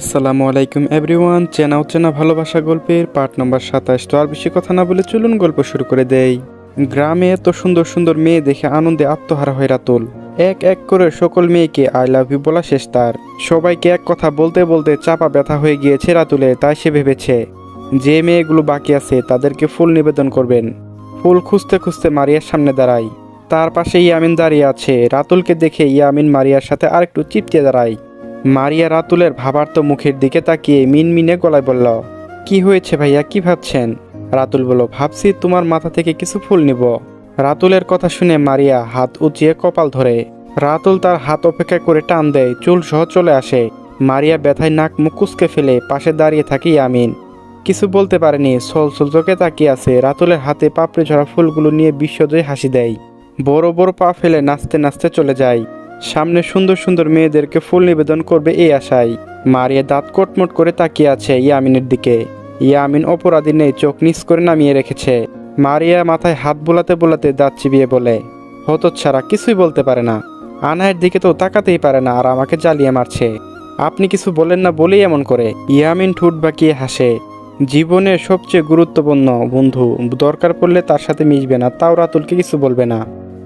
আসসালামু আলাইকুম এভরিওয়ান, চেনা চেনা ভালোবাসা গল্পের পার্ট নম্বর সাতাশ। তো আর বেশি কথা না বলে চলুন গল্প শুরু করে দেই। গ্রামে এত সুন্দর সুন্দর মেয়ে দেখে আনন্দে আত্মহারা হয় রাতুল। এক এক করে সকল মেয়েকে আই লাভ ইউ বলা শেষ তার। সবাইকে এক কথা বলতে বলতে চাপা ব্যথা হয়ে গিয়েছে রাতুলের, তাই সে ভেবেছে, যে মেয়েগুলো বাকি আছে, তাদেরকে ফুল নিবেদন করবেন। ফুল খুঁজতে খুঁজতে মারিয়ার সামনে দাঁড়ায় তার পাশে ইয়ামিন দাঁড়িয়ে আছে। রাতুলকে দেখে ইয়ামিন মারিয়ার সাথে আরেকটু চিপতে দাঁড়ায়। মারিয়া রাতুলের ভাবার্ত মুখের দিকে তাকিয়ে মিনমিনে গলায় বলল, কি হয়েছে ভাইয়া? কি ভাবছেন? রাতুল বলল, ভাবছি তোমার মাথা থেকে কিছু ফুল নিব। রাতুলের কথা শুনে মারিয়া হাত উঁচিয়ে কপাল ধরে। রাতুল তার হাত অপেক্ষা করে টান দেয় চুল সহ চলে আসে। মারিয়া ব্যথায় নাক মুখ কুচকে ফেলে পাশে দাঁড়িয়ে থাকি ইয়ামিন। কিছু বলতে পারেনি সল চোখে তাকিয়ে আছে। রাতুলের হাতে পাপড়ে ঝরা ফুলগুলো নিয়ে বিশ্বজয় হাসি দেয়। বড় বড় পা ফেলে নাচতে নাচতে চলে যায়। সামনে সুন্দর সুন্দর মেয়েদেরকে ফুল নিবেদন করবে এই আশায়। মারিয়া দাঁত কটমট করে তাকিয়ে আছে ইয়ামিনের দিকে। ইয়ামিন অপরাধী নেই, চোখ নিচ করে নামিয়ে রেখেছে। মারিয়া মাথায় হাত বোলাতে বোলাতে দাঁত চিবিয়ে বলে, হতচ্ছাড়া, কিছুই বলতে পারে না। আনায়ের দিকে তো তাকাতেই পারে না আর আমাকে জ্বালিয়ে মারছে। আপনি কিছু বলেন না বলেই এমন করে। ইয়ামিন ঠুট বাকিয়ে হাসে জীবনের সবচেয়ে গুরুত্বপূর্ণ বন্ধু, দরকার পড়লে তার সাথে মিশবে না, তাও রাতুলকে কিছু বলবে না।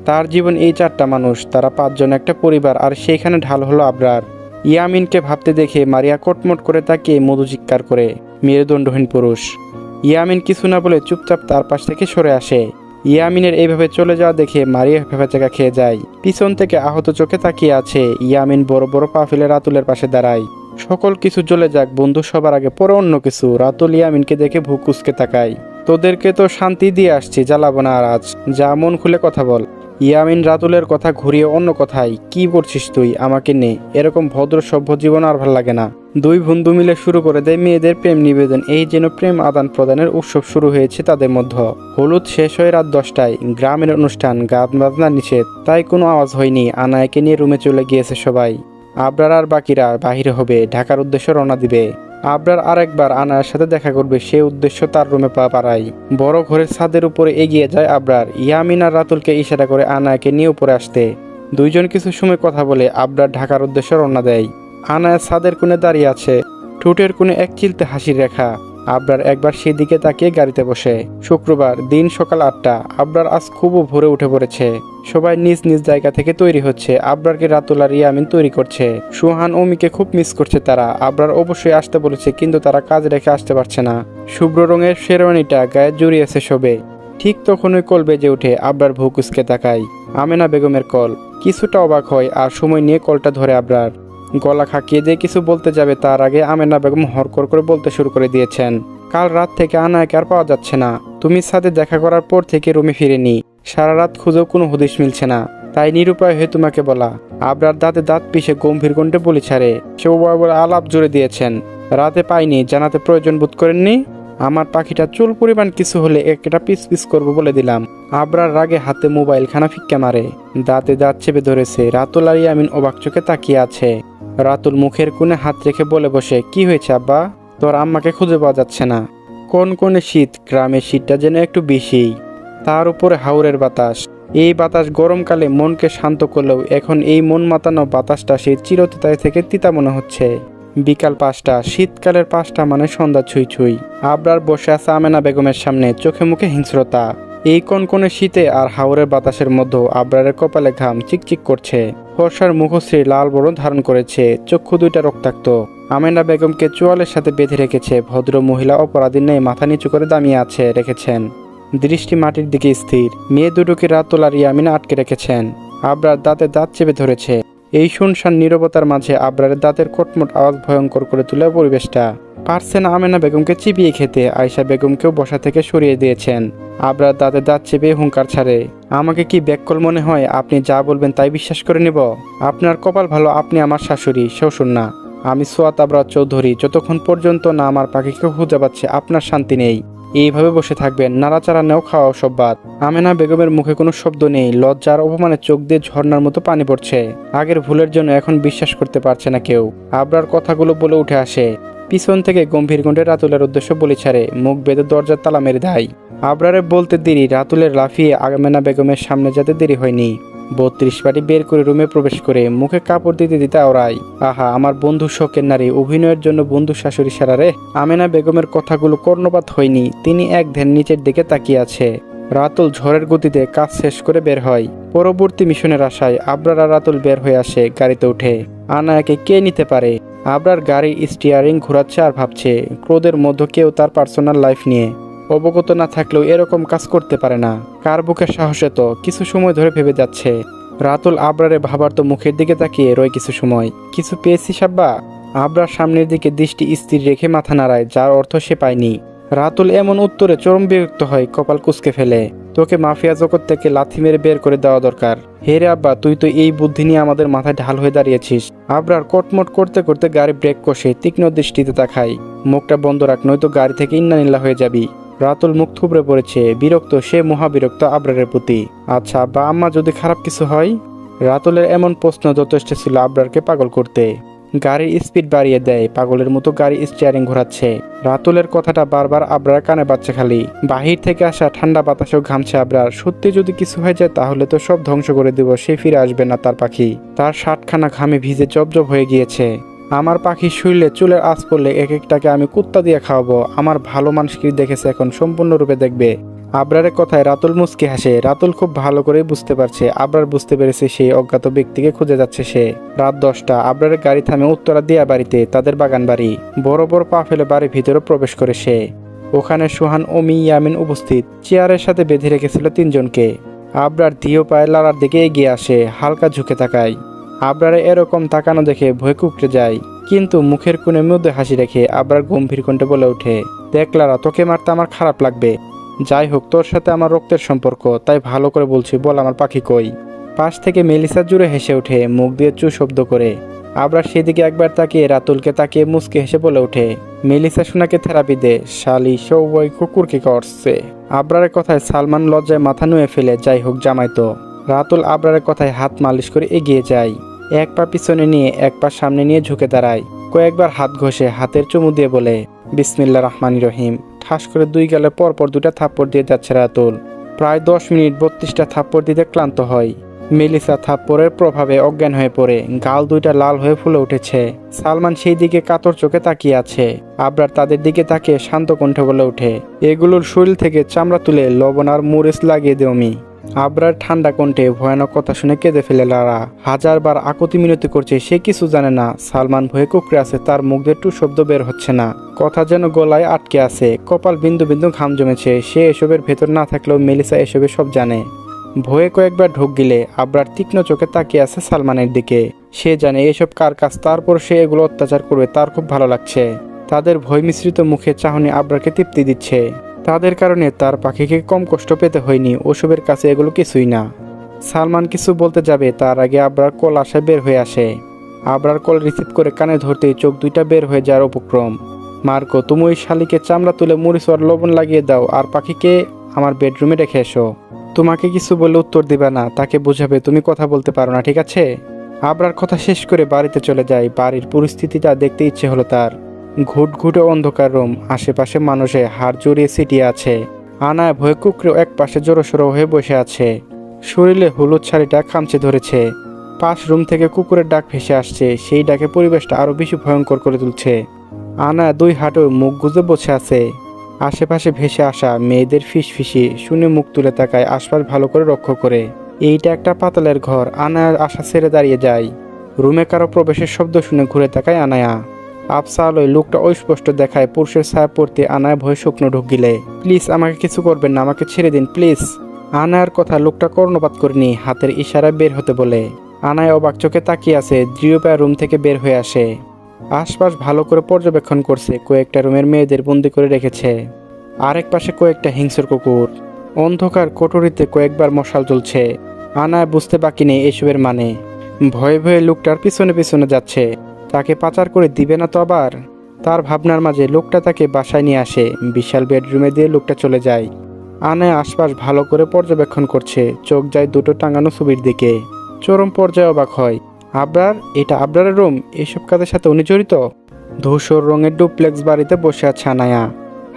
তার জীবন এই চারটা মানুষ, তারা পাঁচজন, একটা পরিবার, আর সেইখানে ঢাল হলো আবরার। ইয়ামিনকে ভাবতে দেখে মারিয়া কটমট করে তাকিয়ে মধু চিৎকার করে মেরুদণ্ডহীন পুরুষ। ইয়ামিন কিছু না বলে চুপচাপ তার পাশ থেকে সরে আসে। ইয়ামিনের এইভাবে চলে যাওয়া দেখে মারিয়া ভেবাচাকা খেয়ে যায়। পিছন থেকে আহত চোখে তাকিয়ে আছে ইয়ামিন বড় বড় পা ফেলে রাতুলের পাশে দাঁড়ায়। সকল কিছু চলে যাক, বন্ধু, সবার আগে পরে অন্য কিছু। রাতুল ইয়ামিনকে দেখে ভুক কুচকে তাকায়। তোদেরকে তো শান্তি দিয়ে আসছি, জ্বালাবো না আর আজ। যা মন খুলে কথা বল। ইয়ামিন রাতুলের কথা ঘুরিয়ে অন্য কথায়, কি করছিস তুই? আমাকে নে। এরকম ভদ্র সভ্য জীবন আর ভালো লাগে না। দুই বন্ধু মিলে শুরু করে দেয় মেয়েদের প্রেম নিবেদন। এই যেন প্রেম আদান প্রদানের উৎসব শুরু হয়েছে তাদের মধ্যে। হলুদ শেষ হয়ে রাত দশটায়। গ্রামের অনুষ্ঠান, গান বাজনা নিষেধ। তাই কোনো আওয়াজ হয়নি। আনায়কে নিয়ে রুমে চলে গিয়েছে সবাই। আবরার আর বাকিরা বাহিরে হবে। ঢাকার উদ্দেশ্যে রওনা দিবে। আবরার আরেকবার আনার সাথে দেখা করবে, সে উদ্দেশ্য তার রুমে পা পাড়ায় বড় ঘরের ছাদের উপরে এগিয়ে যায় আবরার। ইয়ামিন আর রাতুলকে ইশারা করে আনায়াকে নিয়ে উপরে আসতে। দুইজন কিছু সময় কথা বলে আবরার ঢাকার উদ্দেশ্যে রওনা দেয়। আনায়া ছাদের কোণে দাঁড়িয়ে আছে। ঠোঁটের কোণে এক চিলতে হাসির রেখা। আবরার একবার সেদিকে তাকিয়ে গাড়িতে বসে। শুক্রবার দিন সকাল আটটা, আবরার আজ খুব ভোরে উঠে পড়েছে। সবাই নিজ নিজ জায়গা থেকে তৈরি হচ্ছে। আবরারকে রাতুল আর ইয়ামিন তৈরি করছে। সুহান অমিকে খুব মিস করছে তারা। আবরার অবশ্যই আসতে বলেছে, কিন্তু তারা কাজ রেখে আসতে পারছে না। শুভ্র রঙের শেরওয়ানিটা গায়ে জড়িয়েছে সবে ঠিক তখনই কল বেজে উঠে আবরার ভুকুসকে তাকায়। আমেনা বেগমের কল। কিছুটা অবাক হয় আর সময় নিয়ে কলটা ধরে আবরার। গলা খাকিয়ে যে কিছু বলতে যাবে, তার আগে আমেনা বেগম হরকর করে বলতে শুরু করে দিয়েছেন, কাল রাত থেকে আনায়কে আর পাওয়া যাচ্ছে না। তুমি সাথে দেখা করার পর থেকে রুমে ফিরেনি। সারা রাত খুঁজেও কোনো হদিশ মিলছে না। তাই নিরুপায় হয়ে তোমাকে বলা। আবরার দাঁতে দাঁত পিষে গম্ভীর কণ্ঠে বলি ছাড়ে, সে বরাবর আলাপ জুড়ে দিয়েছেন। রাতে পাইনি, জানাতে প্রয়োজন বোধ করেননি? আমার পাখিটা চুল পরিমাণ কিছু হলে একটা পিস পিস করব বলে দিলাম। আবরার রাগে হাতে মোবাইল খানা ফিক্কা মারে, দাঁতে দাঁত চেপে ধরেছে। রাতুল আর ইয়ামিন অবাক চোখে তাকিয়ে আছে। রাতুল মুখের কোণে হাত রেখে বলে বসে, কি হয়েছে আব্বা? তোর আম্মাকে খুঁজে পাওয়া যাচ্ছে না। কোন কোণে শীত, গ্রামের শীতটা যেন একটু বেশি। তার উপরে হাওরের বাতাস। এই বাতাস গরমকালে মনকে শান্ত করলেও এখন এই মন মাতানো বাতাসটা সেই চিরতিতায় থেকে তিতা মনে হচ্ছে। বিকাল পাঁচটা, শীতকালের পাঁচটা মানে সন্ধ্যা ছুঁই ছুঁই। আবরার বসে আছে আমেনা বেগমের সামনে, চোখে মুখে হিংস্রতা। এই কনকনে শীতে আর হাওরের বাতাসের মধ্যে আবরারের কপালে ঘাম চিকচিক করছে। ফর্সার মুখশ্রী লাল বরণ ধারণ করেছে, চক্ষু দুইটা রক্তাক্ত। আমেনা বেগমকে চোয়ালের সাথে বেঁধে রেখেছে, ভদ্র মহিলা অপরাধী নেই মাথা নিচু করে দামিয়ে আছে, রেখেছেন। দৃষ্টি মাটির দিকে স্থির, মেয়ে দুটোকে রাতুল আর ইয়ামিনা আটকে রেখেছেন। আবরার দাঁতে দাঁত চেপে ধরেছে। এই শুনশান নীরবতার মাঝে আবরারের দাঁতের কটমট আওয়াজ ভয়ঙ্কর করে তোলে পরিবেশটা। পারছেন আমেনা বেগমকে চিবিয়ে খেতে। আয়সা বেগমকেও বসা থেকে সরিয়ে দিয়েছেন। আবরার দাঁতে দাঁত চেপে হুঙ্কার ছাড়ে। আমাকে কি ব্যাককল মনে হয়? আপনি যা বলবেন তাই বিশ্বাস করে নেব? আপনার কপাল ভালো, আপনি আমার শাশুড়ি শ্বশুর না আমি সোয়াত আবরার চৌধুরী, যতক্ষণ পর্যন্ত না আমার পাখিকে খুঁজে পাচ্ছে, আপনার শান্তি নেই। এইভাবে বসে থাকবেন, নাড়াচাড়া নেও খাওয়া সব বাদ। আমেনা বেগমের মুখে কোনো শব্দ নেই, লজ্জার অপমানের চোখ দিয়ে ঝর্ণার মতো পানি পড়ছে। আগের ভুলের জন্য এখন বিশ্বাস করতে পারছে না কেউ। আবরার কথাগুলো বলে উঠে আসে। পিছন থেকে গম্ভীর গণ্ডে রাতুলের উদ্দেশ্য বলি ছাড়ে, মুখ বেঁধে দরজার তালা মেরে দেয়। আবরারে বলতে দেরি, রাতুলের লাফিয়ে আমেনা বেগমের সামনে যেতে দেরি হয়নি। বত্রিশ পাটি বের করে রুমে প্রবেশ করে মুখে কাপড় দিতে দিতে আওড়াই আহা, আমার বন্ধু শোকের নারী, অভিনয়ের জন্য বন্ধু শাশুড়ি সারা রে? আমেনা বেগমের কথাগুলো কর্ণপাত হয়নি, তিনি এক ধ্যান নিচের দিকে তাকিয়ে আছে। রাতুল ঝড়ের গতিতে কাজ শেষ করে বের হয়। পরবর্তী মিশনের আশায় আবরার রাতুল বের হয়ে আসে গাড়িতে উঠে। আনায়াকে কে নিতে পারে? আবরার গাড়ির স্টিয়ারিং ঘোরাচ্ছে আর ভাবছে, ক্রোধের মধ্যে কেউ তার পার্সোনাল লাইফ নিয়ে। অবগত না থাকলেও এরকম কাজ করতে পারে না। কার বুকের সাহসে তো কিছু সময় ধরে ভেবে যাচ্ছে। রাতুল আবরারে ভাবার তো মুখের দিকে তাকিয়ে রয় কিছু সময়। কিছু পেয়েছি সাব্বা? আবরার সামনের দিকে দৃষ্টি স্থির রেখে মাথা নাড়ায়, যার অর্থ সে পায়নি। রাতুল এমন উত্তরে চরম বিরক্ত হয়, কপাল কুচকে ফেলে। তোকে মাফিয়া জগৎ থেকে লাথি মেরে বের করে দেওয়া দরকার। হে রে আব্বা, তুই তো এই বুদ্ধি নিয়ে আমাদের মাথায় ঢাল হয়ে দাঁড়িয়েছিস। আবরার কটমট করতে করতে গাড়ি ব্রেক কষে তীক্ষ্ণ দৃষ্টিতে তাকাই মুখটা বন্ধ রাখ, নয়তো গাড়ি থেকে ইন্নানিল্লা হয়ে যাবি। রাতুল মুখ থুবড়ে পড়েছে, বিরক্ত, সে মহাবিরক্ত আবরারের প্রতি। আচ্ছা আব্বা, আম্মা, যদি খারাপ কিছু হয়? রাতুলের এমন প্রশ্ন যথেষ্ট ছিল আবরারকে পাগল করতে। গাড়ির স্পিড বাড়িয়ে দেয়, পাগলের মতো গাড়ি স্টিয়ারিং ঘোরাচ্ছে। রাতুলের কথাটা বারবার আবরার কানে বাচ্চা খালি। বাহির থেকে আসা ঠান্ডা বাতাসেও ঘামছে আবরার। সত্যি যদি কিছু হয়ে যায় তাহলে তো সব ধ্বংস করে দেব, সে ফিরে আসবে না তার পাখি। তার ষাটখানা ঘামে ভিজে জবজব হয়ে গিয়েছে। আমার পাখি শুইলে চুলের আঁচ পড়লে এক একটাকে আমি কুত্তা দিয়ে খাওয়াবো। আমার ভালো মানুষকে দেখেছে এখন সম্পূর্ণরূপে দেখবে। আবরারের কথায় রাতুল মুসকে হাসে। রাতুল খুব ভালো করে বুঝতে পারছে। আবরার বুঝতে পেরেছে সেই অজ্ঞাত ব্যক্তিকে খুঁজে যাচ্ছে সে। রাত দশটা, আবরারের গাড়ি থামে উত্তরা দিয়া বাড়িতে, তাদের বাগান বাড়ি। বড় বড় পা ফেলে বাড়ির ভিতরে প্রবেশ করে সে। ওখানে সুহান ও ইয়ামিন উপস্থিত। চেয়ারের সাথে বেঁধে রেখেছিল তিনজনকে। আবরার ধীয় পায়ে লালার দিকে এগিয়ে আসে, হালকা ঝুঁকে তাকায়। আবরারে এরকম তাকানো দেখে ভয় কুকড়ে যায়। কিন্তু মুখের কোণে মধ্যে হাসি রেখে আবরার গম্ভীর কণ্ঠে বলে ওঠে, দেখ লারা তোকে মারতে আমার খারাপ লাগবে। যাই হোক তোর সাথে আমার রক্তের সম্পর্ক, তাই ভালো করে বলছি, বল আমার পাখি কই? পাশ থেকে মেলিসা জুড়ে হেসে ওঠে, মুখ দিয়ে চু শব্দ করে। আবরার সেদিকে একবার তাকিয়ে, রাতুলকে তাকিয়ে মুসকে হেসে বলে ওঠে, মেলিসা সোনাকে থেরাপি দে, শালি সৌবই কুকুরকে করছে। আবরারের কথায় সালমান লজ্জায় মাথা নুয়ে ফেলে যাই হোক জামাই তো। রাতুল আবরারের কথায় হাত মালিশ করে এগিয়ে যায়। এক পা পিছনে নিয়ে, এক পা সামনে নিয়ে ঝুঁকে দাঁড়ায়। কয়েকবার হাত ঘষে হাতের চুমু দিয়ে বলে বিসমিল্লা রহমান রহিম। ঠাস করে দুই গেলে পরপর দুটা থাপ্পড় দিয়ে যাচ্ছে রাতুল। প্রায় দশ মিনিট বত্রিশটা থাপ্পড় দিতে ক্লান্ত হয়। মেলিসা থাপ্পড়ের প্রভাবে অজ্ঞান হয়ে পড়ে। গাল দুইটা লাল হয়ে ফুলে উঠেছে। সালমান সেই দিকে কাতর চোখে তাকিয়ে আছে। আবরার তাদের দিকে তাকিয়ে শান্ত কণ্ঠে বলে ওঠে, এগুলোর শরীর থেকে চামড়া তুলে লবণ আর মরিচ লাগিয়ে দেও মি আবরার ঠান্ডা কণ্ঠে ভয়ানক কথা শুনে কেঁদে ফেলে লারা। হাজারবার আকুতি মিনতি করছে, সে কিছু জানে না। সালমান ভয়ে কুকড়ে আছে, তার মুখ দিয়ে শব্দ বের হচ্ছে না। কথা যেন গলায় আটকে আছে, কপাল বিন্দু বিন্দু ঘাম জমেছে, সে এসবের ভেতর না থাকলেও মেলিসা এসবে সব জানে। ভয়ে কয়েকবার ঢোক গিলে, আবরার তীক্ষ্ণ চোখে তাকিয়ে আছে সালমানের দিকে। সে জানে এসব কার কাজ, তারপর সে এগুলো অত্যাচার করবে, তার খুব ভালো লাগছে। তাদের ভয় মিশ্রিত মুখে চাহনি আবরারকে তৃপ্তি দিচ্ছে। তাদের কারণে তার পাখিকে কম কষ্ট পেতে হয়নি। ওসবের কাছে এগুলো কিছুই না। সালমান কিছু বলতে যাবে, তার আগে আবরার কল আশায় বের হয়ে আসে। আবরার কল রিসিভ করে কানে ধরতেই চোখ দুইটা বের হয়ে যাওয়ার উপক্রম। মার্কো, তুমি ওই শালিকে চামড়া তুলে মরিচ আর লবণ লাগিয়ে দাও আর পাখিকে আমার বেডরুমে রেখে এসো। তোমাকে কিছু বলে উত্তর দিবে না, তাকে বোঝাবে তুমি কথা বলতে পারো না, ঠিক আছে? আবরার কথা শেষ করে বাড়িতে চলে যায়। বাড়ির পরিস্থিতিটা দেখতে ইচ্ছে হলো তার। ঘুটঘুটে অন্ধকার রুম। আশেপাশে মানুষে হাড় জড়িয়ে ছিটিয়ে আছে। আনায় ভয়ে কুকরেও এক পাশে জড়োসড়ো হয়ে বসে আছে। শরীরে হলুদ শাড়িটা খামচে ধরেছে। পাশ রুম থেকে কুকুরের ডাক ভেসে আসছে। সেই ডাকে পরিবেশটা আরও বেশি ভয়ঙ্কর করে তুলছে। আনা দুই হাঁটু মুখ গুজে বসে আছে। আশেপাশে ভেসে আসা মেয়েদের ফিসফিসি শুনে মুখ তুলে তাকায় আশপাশ ভালো করে রক্ষ করে। এইটা একটা পাতালের ঘর। আনায়ার আশা ছেড়ে দাঁড়িয়ে যায়। রুমে কারও প্রবেশের শব্দ শুনে ঘুরে তাকায় আনায়া। আফসা আলোয় লোকটা অস্পষ্ট দেখায়, পুরুষের ছায়া পড়তে আনায় ভয় শুকনো ঢুক গিলে। প্লিজ, আমাকে কিছু করবেন না, আমাকে ছেড়ে দিন, প্লিজ। আনায়ার কথা লোকটা কর্ণপাত করেনি, হাতের ইশারায় বের হতে বলে। আনায় অবাক চোখে তাকিয়ে আছে দৃঢ় পায়ে রুম থেকে বের হয়ে আসে। আশপাশ ভালো করে পর্যবেক্ষণ করছে, কয়েকটা রুমের মেয়েদের বন্দি করে রেখেছে। আরেক পাশে কয়েকটা হিংস্র কুকুর। অন্ধকার কোটরিতে কয়েকবার মশাল জ্বলছে। আনায় বুঝতে বাকি নেই এসবের মানে। ভয়ে ভয়ে লোকটার পিছনে পিছনে যাচ্ছে। তাকে পাচার করে দিবে না তো আবার? তার ভাবনার মাঝে লোকটা তাকে বাসায় নিয়ে আসে, বিশাল বেডরুমে দিয়ে লোকটা চলে যায়। আনায় আশপাশ ভালো করে পর্যবেক্ষণ করছে, চোখ যায় দুটো টাঙানো ছবির দিকে। চরম পর্যায়ে অবাক হয়। আবরার? এটা আবরারের রুম? এসব কাজের সাথে উনি জড়িত? ধূসর রঙের ডুপ্লেক্স বাড়িতে বসে আছে আনায়া।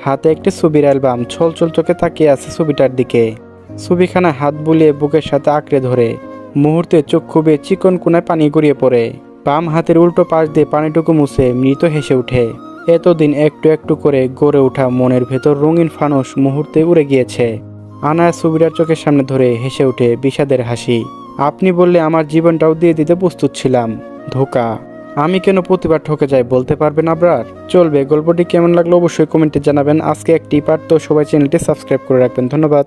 হাতে একটি ছবির অ্যালবাম, ছল ছল চোখে তাকিয়ে আছে ছবিটার দিকে। ছবিখানা হাত বুলিয়ে বুকের সাথে আঁকড়ে ধরে। মুহূর্তে চক্ষু বেয়ে চিকন কোনায় পানি গড়িয়ে পড়ে। বাম হাতের উল্টো পাশ দিয়ে পানিটুকু মুছে মৃত হেসে ওঠে এতদিন একটু একটু করে গড়ে ওঠা মনের ভেতর রঙিন ফানুস মুহূর্তে উড়ে গিয়েছে। আনায়া সুবিরার চোখের সামনে ধরে হেসে ওঠে বিষাদের হাসি। আপনি বললে আমার জীবনটাও দিয়ে দিতে প্রস্তুত ছিলাম। ধোকা। আমি কেন প্রতিবার ঠকে যাই বলতে পারবেন আবরার? চলবে, গল্পটি কেমন লাগল অবশ্যই কমেন্টে জানাবেন। আজকে একটি পার্ট, তো সবাই চ্যানেলটি সাবস্ক্রাইব করে রাখবেন। ধন্যবাদ।